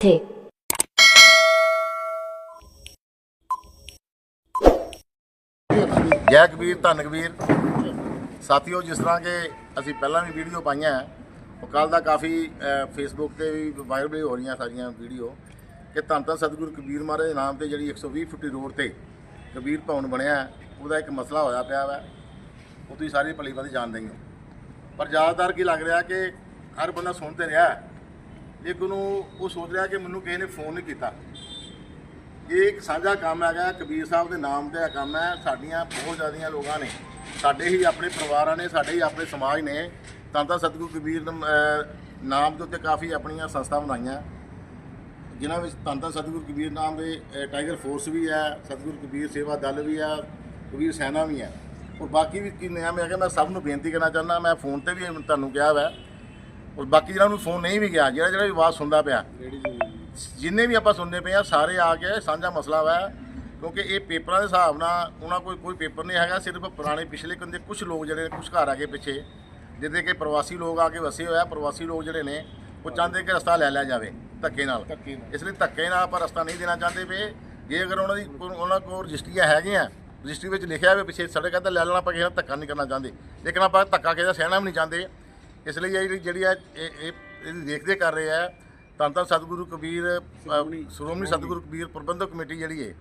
ਥੇ ਜੈ ਕਬੀਰ ਧੰਨ ਕਬੀਰ। ਸਾਥੀਓ ਜਿਸ ਤਰ੍ਹਾਂ ਕਿ ਅਸੀਂ ਪਹਿਲਾਂ ਵੀ ਵੀਡੀਓ ਪਾਈਆਂ ਹੈ, ਉਹ ਕੱਲ ਦਾ ਕਾਫੀ ਫੇਸਬੁੱਕ ਤੇ ਵੀ ਵਾਇਰਲ ਵੀ ਹੋ ਰਹੀਆਂ ਸਾਰੀਆਂ ਵੀਡੀਓ ਕਿ ਧੰਨ ਧੰਨ ਸਤਿਗੁਰੂ ਕਬੀਰ ਮਹਾਰਾਜ ਦੇ ਨਾਮ ਤੇ ਜਿਹੜੀ 120 ਫੁੱਟੀ ਰੋਡ ਤੇ ਕਬੀਰ ਭਵਨ ਬਣਿਆ ਉਹਦਾ ਇੱਕ ਮਸਲਾ ਹੋਇਆ ਪਿਆ ਵਾ ਉਹ ਤੁਸੀਂ ਸਾਰੀ ਭਲੀ ਭਾਂति ਜਾਣਦੇ ਹੀ। ਹੋ ਪਰ ਜ਼ਿਆਦਾਤਰ ਕੀ ਲੱਗ ਰਿਹਾ ਕਿ ਹਰ ਬੰਦਾ ਸੁਣ ਤੇ ਰਿਹਾ ਲੇਕਿਨ ਉਹ ਉਹ ਸੋਚ ਰਿਹਾ ਕਿ ਮੈਨੂੰ ਕਿਸੇ ਨੇ ਫੋਨ ਨਹੀਂ ਕੀਤਾ। ਇਹ ਇੱਕ ਸਾਂਝਾ ਕੰਮ ਹੈਗਾ, ਕਬੀਰ ਸਾਹਿਬ ਦੇ ਨਾਮ ਤੇ ਕੰਮ ਹੈ। ਸਾਡੀਆਂ ਬਹੁਤ ਜ਼ਿਆਦੀਆਂ ਲੋਕਾਂ ਨੇ, ਸਾਡੇ ਹੀ ਆਪਣੇ ਪਰਿਵਾਰਾਂ ਨੇ, ਸਾਡੇ ਹੀ ਆਪਣੇ ਸਮਾਜ ਨੇ, ਤਾਂ ਤਾਂ ਸਤਿਗੁਰੂ ਕਬੀਰ ਨਾਮ ਦੇ ਉੱਤੇ ਕਾਫੀ ਆਪਣੀਆਂ ਸੰਸਥਾ ਬਣਾਈਆਂ। ਜਿਨ੍ਹਾਂ ਵਿੱਚ ਤਾਂ ਤਾਂ ਸਤਿਗੁਰੂ ਕਬੀਰ ਨਾਮ ਦੇ ਟਾਈਗਰ ਫੋਰਸ ਵੀ ਹੈ, ਸਤਿਗੁਰੂ ਕਬੀਰ ਸੇਵਾ ਦਲ ਵੀ ਹੈ, ਕਬੀਰ ਸੈਨਾ ਵੀ ਹੈ। ਔਰ ਬਾਕੀ ਵੀ ਕੀ ਨਿਯਮ ਹੈਗਾ ਮੈਂ ਸਭ ਨੂੰ ਬੇਨਤੀ ਕਰਨਾ ਚਾਹੁੰਦਾ, ਮੈਂ ਫੋਨ ਤੇ ਵੀ ਤੁਹਾਨੂੰ ਕਿਹਾ ਵਾ। ਔਰ ਬਾਕੀ ਜਿਹਨਾਂ ਨੂੰ ਫੋਨ ਨਹੀਂ ਵੀ ਗਿਆ ਜਿਹੜਾ ਜਿਹੜਾ ਵੀ ਆਵਾਜ਼ ਸੁਣਦਾ ਪਿਆ ਜਿੰਨੇ ਵੀ ਆਪਾਂ ਸੁਣਦੇ ਪਏ ਆ ਸਾਰੇ ਆ ਕੇ ਸਾਂਝਾ ਮਸਲਾ ਵਾ ਕਿਉਂਕਿ ਇਹ ਪੇਪਰਾਂ ਦੇ ਹਿਸਾਬ ਨਾਲ ਉਹਨਾਂ ਕੋਈ ਕੋਈ ਪੇਪਰ ਨਹੀਂ ਹੈਗਾ ਸਿਰਫ ਪੁਰਾਣੇ ਪਿਛਲੇ ਕੰਦੇ ਕੁਝ ਲੋਕ ਜਿਹੜੇ ਕੁਝ ਘਰ ਆ ਕੇ ਪਿੱਛੇ ਜਿਹਦੇ ਕਿ ਪ੍ਰਵਾਸੀ ਲੋਕ ਆ ਕੇ ਵਸੇ ਹੋਇਆ ਪ੍ਰਵਾਸੀ ਲੋਕ ਜਿਹੜੇ ਨੇ ਉਹ ਚਾਹੁੰਦੇ ਕਿ ਰਸਤਾ ਲੈ ਲਿਆ ਜਾਵੇ ਧੱਕੇ ਨਾਲ। ਇਸ ਲਈ ਧੱਕੇ ਨਾਲ ਆਪਾਂ ਰਸਤਾ ਨਹੀਂ ਦੇਣਾ ਚਾਹੁੰਦੇ ਪਏ। ਜੇ ਅਗਰ ਉਹਨਾਂ ਦੀ ਉਹਨਾਂ ਕੋਲ ਰਜਿਸਟਰੀਆਂ ਹੈਗੀਆਂ ਰਜਿਸਟਰੀ ਵਿੱਚ ਲਿਖਿਆ ਹੋਵੇ ਪਿੱਛੇ ਸੜਕ ਹੈ ਤਾਂ ਲੈ ਲੈਣਾ ਆਪਾਂ ਕਿਸੇ ਧੱਕਾ ਨਹੀਂ ਕਰਨਾ ਚਾਹੁੰਦੇ। ਲੇਕਿਨ ਆਪਾਂ ਧੱਕਾ ਕਿਸੇ ਦਾ ਸਹਿਣਾ ਵੀ ਨਹੀਂ ਚਾਹੁੰਦੇ। ਇਸ ਲਈ ਇਹ ਜਿਹੜੀ ਜਿਹੜੀ ਆ ਇਹ ਇਹ ਇਹਦੀ ਦੇਖਦੇ ਕਰ ਰਹੇ ਆ ਤਾਂ ਤਾਂ ਸਤਿਗੁਰੂ ਕਬੀਰ ਅ, ਸ਼੍ਰੋਮਣੀ ਸਤਿਗੁਰੂ ਕਬੀਰ ਪ੍ਰਬੰਧਕ ਕਮੇਟੀ ਜਿਹੜੀ ਹੈ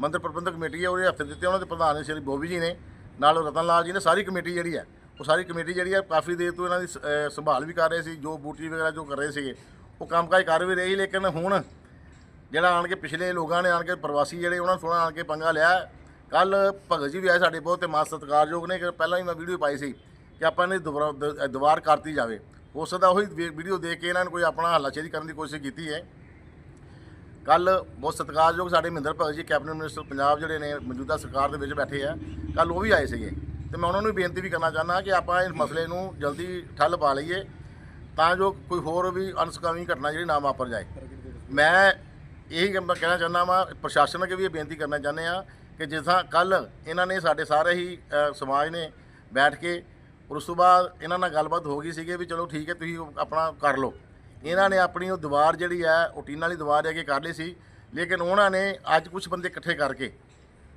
ਮੰਦਰ ਪ੍ਰਬੰਧਕ ਕਮੇਟੀ ਹੈ ਉਹਦੇ ਹੱਥ ਦਿੱਤੇ ਉਹਨਾਂ ਦੇ ਪ੍ਰਧਾਨ ਨੇ ਸ਼੍ਰੀ ਬੋਬੀ ਜੀ ਨੇ ਨਾਲ ਰਤਨ ਲਾਲ ਜੀ ਨੇ ਸਾਰੀ ਕਮੇਟੀ ਜਿਹੜੀ ਹੈ ਉਹ ਸਾਰੀ ਕਮੇਟੀ ਜਿਹੜੀ ਹੈ ਕਾਫੀ ਦੇਰ ਤੋਂ ਇਹਨਾਂ ਦੀ ਸ- ਅ, ਸੰਭਾਲ ਵੀ ਕਰ ਰਹੇ ਸੀ ਜੋ ਬੂਟੀ ਵਗੈਰਾ ਜੋ ਕਰ ਰਹੇ ਸੀਗੇ ਉਹ ਕੰਮਕਾਜ ਕਰ ਵੀ ਰਹੇ ਸੀ ਲੇਕਿਨ ਹੁਣ ਜਿਹੜਾ ਆਣ ਕੇ ਪਿਛਲੇ ਲੋਕਾਂ ਨੇ ਆਣ ਕੇ ਪ੍ਰਵਾਸੀ ਜਿਹੜੇ ਉਹਨਾਂ ਨੂੰ ਥੋੜਾ ਆਣ ਕੇ ਪੰਗਾ ਲਿਆ ਕੱਲ ਭਗਤ ਜੀ ਵੀ ਆਏ ਸਾਡੇ ਬਹੁਤ ਤੇ ਮਾਨ ਸਤਿਕਾਰਯੋਗ ਨੇ ਕਿ ਪਹਿਲਾਂ ਹੀ ਮੈਂ ਵੀਡੀਓ ਪਾਈ ਸੀ ਕਿ ਆਪਾਂ ਨੇ ਦੁਬਾਰਾ ਦ- ਦੁਬਾਰ ਕਰਤੀ ਜਾਵੇ। ਹੋ ਸਕਦਾ ਉਹੀ ਵੀਡੀਓ ਦੇਖ ਕੇ ਇਹਨਾਂ ਨੇ ਕੋਈ ਆਪਣਾ ਹੱਲਾਸ਼ੇਰੀ ਕਰਨ ਦੀ ਕੋਸ਼ਿਸ਼ ਕੀਤੀ ਹੈ। ਕੱਲ ਬਹੁਤ ਸਤਿਕਾਰਯੋਗ ਸਾਡੇ ਮਹਿੰਦਰ ਭਗਤ ਜੀ, ਕੈਬਨਿਟ ਮਿਨਿਸਟਰ ਪੰਜਾਬ ਜਿਹੜੇ ਨੇ, ਮੌਜੂਦਾ ਸਰਕਾਰ ਦੇ ਵਿੱਚ ਬੈਠੇ ਆ। ਕੱਲ ਉਹ ਵੀ ਆਏ ਸੀਗੇ। ਤੇ ਮੈਂ ਉਹਨਾਂ ਨੂੰ ਵੀ ਬੇਨਤੀ ਵੀ ਕਰਨਾ ਚਾਹੁੰਦਾ ਕਿ ਆਪਾਂ ਇਸ ਮਸਲੇ ਨੂੰ ਜਲਦੀ ਠੱਲ ਪਾ ਲਈਏ, ਤਾਂ ਜੋ ਕੋਈ ਹੋਰ ਵੀ ਅਨਸਕਾਮੀ ਘਟਨਾ ਜਿਹੜੀ ਨਾ ਵਾਪਰ ਜਾਏ। ਮੈਂ ਇਹੀ ਕਹਿਣਾ ਚਾਹੁੰਦਾ ਵਾਂ, ਪ੍ਰਸ਼ਾਸਨ ਅੱਗੇ ਵੀ ਇਹ ਬੇਨਤੀ ਕਰਨਾ ਚਾਹੁੰਦੇ ਆ ਕਿ ਜਿਸ ਤਰ੍ਹਾਂ ਕੱਲ ਇਹਨਾਂ ਨੇ ਸਾਡੇ ਸਾਰੇ ਹੀ ਸਮਾਜ ਨੇ ਬੈਠ ਕੇ ਔਰ ਉਸ ਤੋਂ ਬਾਅਦ ਇਹਨਾਂ ਨਾਲ ਗੱਲਬਾਤ ਹੋ ਗਈ ਸੀਗੀ ਵੀ ਚਲੋ ਠੀਕ ਹੈ, ਤੁਸੀਂ ਉਹ ਆਪਣਾ ਕਰ ਲਓ। ਇਹਨਾਂ ਨੇ ਆਪਣੀ ਉਹ ਦੀਵਾਰ ਜਿਹੜੀ ਹੈ, ਉਹ ਟੀਨ ਵਾਲੀ ਦੀਵਾਰ ਅੱਗੇ ਕਰ ਲਈ ਸੀ। ਲੇਕਿਨ ਉਹਨਾਂ ਨੇ ਅੱਜ ਕੁਝ ਬੰਦੇ ਇਕੱਠੇ ਕਰਕੇ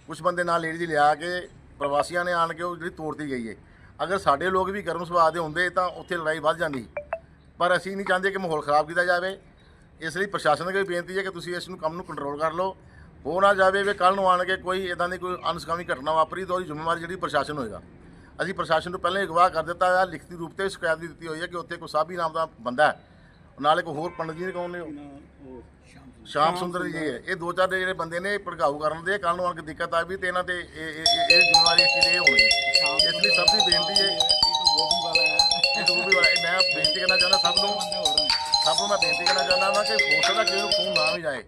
ਕੁਝ ਬੰਦੇ ਨਾਲ ਲੇਡੀ ਜੀ ਲਿਆ ਕੇ ਪ੍ਰਵਾਸੀਆਂ ਨੇ ਆਣ ਕੇ ਉਹ ਜਿਹੜੀ ਤੋੜਤੀ ਗਈ ਹੈ। ਅਗਰ ਸਾਡੇ ਲੋਕ ਵੀ ਗਰਮ ਸੁਭਾਅ ਦੇ ਹੁੰਦੇ ਤਾਂ ਉੱਥੇ ਲੜਾਈ ਵੱਧ ਜਾਂਦੀ। ਪਰ ਅਸੀਂ ਨਹੀਂ ਚਾਹੁੰਦੇ ਕਿ ਮਾਹੌਲ ਖਰਾਬ ਕੀਤਾ ਜਾਵੇ। ਇਸ ਲਈ ਪ੍ਰਸ਼ਾਸਨ ਅੱਗੇ ਬੇਨਤੀ ਹੈ ਕਿ ਤੁਸੀਂ ਇਸ ਨੂੰ ਕੰਮ ਨੂੰ ਕੰਟਰੋਲ ਕਰ ਲਓ। ਹੋ ਨਾ ਜਾਵੇ ਵੀ ਕੱਲ ਨੂੰ ਆਣ ਕੇ ਕੋਈ ਇਦਾਂ ਦੀ ਕੋਈ ਅਨਸਕਾਮੀ ਘਟਨਾ ਵਾਪਰੀ ਤਾਂ ਉਹਦੀ ਜ਼ਿੰਮੇਵਾਰੀ ਜਿਹੜੀ ਪ੍ਰਸ਼ਾਸਨ ਹੋਏਗਾ। ਅਸੀਂ ਪ੍ਰਸ਼ਾਸਨ ਨੂੰ ਪਹਿਲਾਂ ਹੀ ਅਗਵਾਹ ਕਰ ਦਿੱਤਾ ਹੈ ਲਿਖਤੀ ਰੂਪ ਤੇ ਸ਼ਿਕਾਇਤ ਵੀ ਦਿੱਤੀ ਹੋਈ ਹੈ ਕਿ ਉੱਥੇ ਕੋਈ ਸਾਬੀ ਨਾਮ ਦਾ ਬੰਦਾ ਹੈ। ਨਾਲੇ ਕੋਈ ਹੋਰ ਪੰਡਤ ਜੀ ਨੇ ਕੌਣ ਨੇ ਉਹ? ਸ਼ਾਮ ਸੁੰਦਰ। ਜੀ ਹੈ। ਇਹ ਦੋ ਚਾਰ ਜਿਹੜੇ ਬੰਦੇ ਨੇ ਭੜਕਾਊ ਕਰਨ ਦੇ ਕੱਲ ਨੂੰ ਆਣ ਕੇ ਦਿੱਕਤ ਆ ਵੀ ਤੇ ਇਹਨਾਂ ਤੇ ਇਹ ਇਹ ਜ਼ਿੰਮੇਵਾਰੀ ਇਸ ਦੀ ਹੋਣੀ ਇਸ ਲਈ ਸਭ ਦੀ ਬੇਨਤੀ ਹੈ। ਇਹ ਵੀ ਵਾਲਾ ਇਹ ਮੈਂ ਬੇਨਤੀ ਕਰਨਾ ਚਾਹੁੰਦਾ ਸਭ ਨੂੰ। ਸਭ ਨੂੰ ਮੈਂ ਬੇਨਤੀ ਕਰਨਾ ਚਾਹੁੰਦਾ ਹਾਂ ਕਿ ਹੋ ਸਕਦਾ ਕਿਸੇ ਨੂੰ ਫੋਨ ਨਾ ਵੀ ਜਾਏ।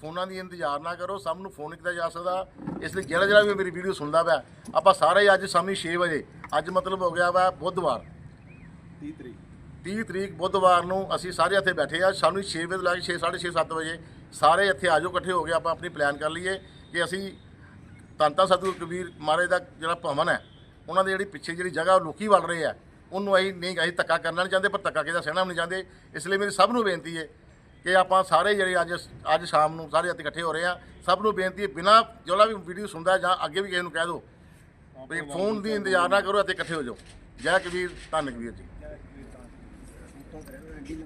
ਫੋਨਾਂ ਦੀ ਇੰਤਜ਼ਾਰ ਨਾ ਕਰੋ ਸਭ ਨੂੰ ਫੋਨ ਕੀਤਾ ਜਾ ਸਕਦਾ। ਇਸ ਲਈ ਜਿਹੜਾ ਜਿਹੜਾ ਵੀ ਮੇਰੀ ਵੀਡੀਓ ਸੁਣਦਾ ਪਿਆ ਆਪਾਂ ਸਾਰੇ ਹੀ ਅੱਜ ਸ਼ਾਮੀ 6 ਵਜੇ ਅੱਜ ਮਤਲਬ ਹੋ ਗਿਆ ਵਾ ਬੁੱਧਵਾਰ। 30 ਤਰੀਕ। 30 ਤਰੀਕ ਬੁੱਧਵਾਰ ਨੂੰ ਅਸੀਂ ਸਾਰੇ ਇੱਥੇ ਬੈਠੇ ਆ ਸਾਨੂੰ 6 ਵਜੇ ਤੋਂ ਲੈ ਕੇ 6 6:30 7 ਵਜੇ ਸਾਰੇ ਇੱਥੇ ਆਜੋ ਇਕੱਠੇ ਹੋ ਕੇ ਆਪਾਂ ਆਪਣੀ ਪਲਾਨ ਕਰ ਲਈਏ ਕਿ ਅਸੀਂ ਤੰਤਾ ਸਤਿਗੁਰ ਕਬੀਰ ਮਹਾਰਾਜ ਦਾ ਜਿਹੜਾ ਭਵਨ ਹੈ ਉਹਨਾਂ ਦੇ ਜਿਹੜੀ ਪਿੱਛੇ ਜਿਹੜੀ ਜਗ੍ਹਾ ਉਹ ਲੋਕੀ ਵੜ ਰਹੇ ਆ ਉਹਨੂੰ ਅਸੀਂ ਨਹੀਂ ਅਸੀਂ ਧੱਕਾ ਕਰਨਾ ਨਹੀਂ ਚਾਹੁੰਦੇ ਪਰ ਧੱਕਾ ਕਿਸੇ ਦਾ ਸਹਿਣਾ ਨਹੀਂ ਚਾਹੁੰਦੇ। ਇਸ ਲਈ ਮੇਰੀ ਸਭ ਨੂੰ ਬੇਨਤੀ ਹੈ ਕਿ ਆਪਾਂ ਸਾਰੇ ਜਿਹੜੇ ਅੱਜ ਅੱਜ ਸ਼ਾਮ ਨੂੰ ਸਾਰੇ ਇੱਥੇ ਇਕੱਠੇ ਹੋ ਰਹੇ ਆ, ਸਭ ਨੂੰ ਬੇਨਤੀ ਹੈ, ਬਿਨਾ ਜਿਹੜਾ ਵੀ ਵੀਡੀਓ ਸੁਣਦਾ ਜਾਂ ਅੱਗੇ ਵੀ ਕਿਸੇ ਨੂੰ ਕਹਿ ਦਿਓ ਵੀ ਫੋਨ ਦੀ ਇੰਤਜ਼ਾਰ ਨਾ ਕਰੋ ਇੱਥੇ ਇਕੱਠੇ ਹੋ ਜਾਓ। ਜੈ ਕਬੀਰ, ਧੰਨ ਕਬੀਰ ਜੀ।